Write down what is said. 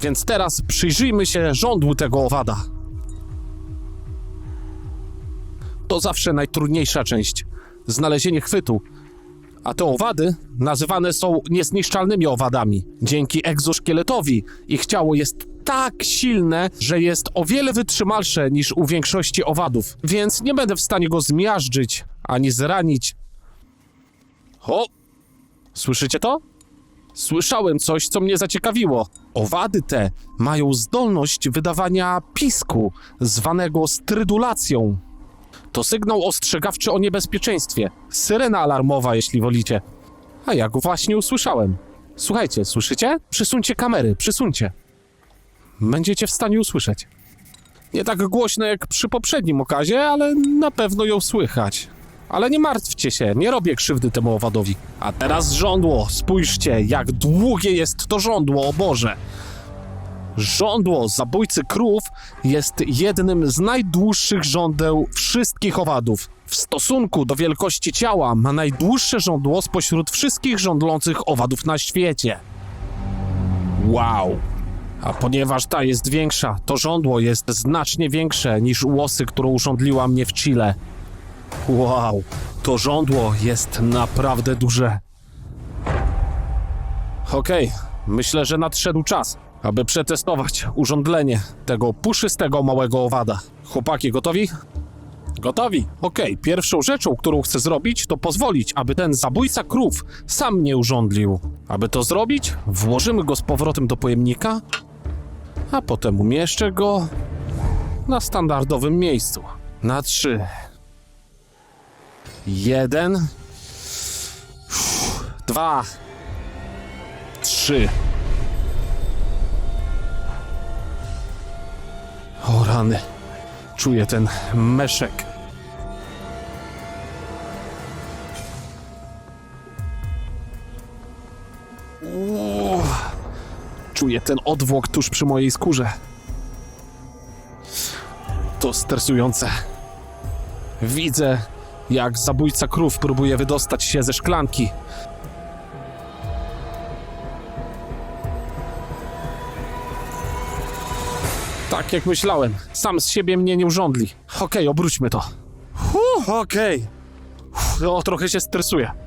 Więc teraz przyjrzyjmy się żądłu tego owada. To zawsze najtrudniejsza część. Znalezienie chwytu. A te owady nazywane są niezniszczalnymi owadami. Dzięki egzoszkieletowi ich ciało jest tak silne, że jest o wiele wytrzymalsze niż u większości owadów, więc nie będę w stanie go zmiażdżyć ani zranić. O! Słyszycie to? Słyszałem coś, co mnie zaciekawiło. Owady te mają zdolność wydawania pisku, zwanego strydulacją. To sygnał ostrzegawczy o niebezpieczeństwie. Syrena alarmowa, jeśli wolicie. A ja go właśnie usłyszałem. Słuchajcie, słyszycie? Przysuńcie kamery, przysuńcie. Będziecie w stanie usłyszeć. Nie tak głośno jak przy poprzednim okazie, ale na pewno ją słychać. Ale nie martwcie się, nie robię krzywdy temu owadowi. A teraz żądło, spójrzcie, jak długie jest to żądło, o Boże. Żądło zabójcy krów jest jednym z najdłuższych żądeł wszystkich owadów. W stosunku do wielkości ciała ma najdłuższe żądło spośród wszystkich żądlących owadów na świecie. Wow! A ponieważ ta jest większa, to żądło jest znacznie większe niż łosy, którą urządliła mnie w Chile. Wow, to żądło jest naprawdę duże. Okej, myślę, że nadszedł czas, aby przetestować urządlenie tego puszystego małego owada. Chłopaki, gotowi? Gotowi. Okej, pierwszą rzeczą, którą chcę zrobić, to pozwolić, aby ten zabójca krów sam mnie urządlił. Aby to zrobić, włożymy go z powrotem do pojemnika, a potem umieszczę go na standardowym miejscu. Na trzy. Jeden. Dwa. Trzy. O rany. Czuję ten meszek. Czuję ten odwłok tuż przy mojej skórze. To stresujące. Widzę, jak zabójca krów próbuje wydostać się ze szklanki. Tak jak myślałem, sam z siebie mnie nie urządli. Okej, obróćmy to. Okej. Uff, O, trochę się stresuję.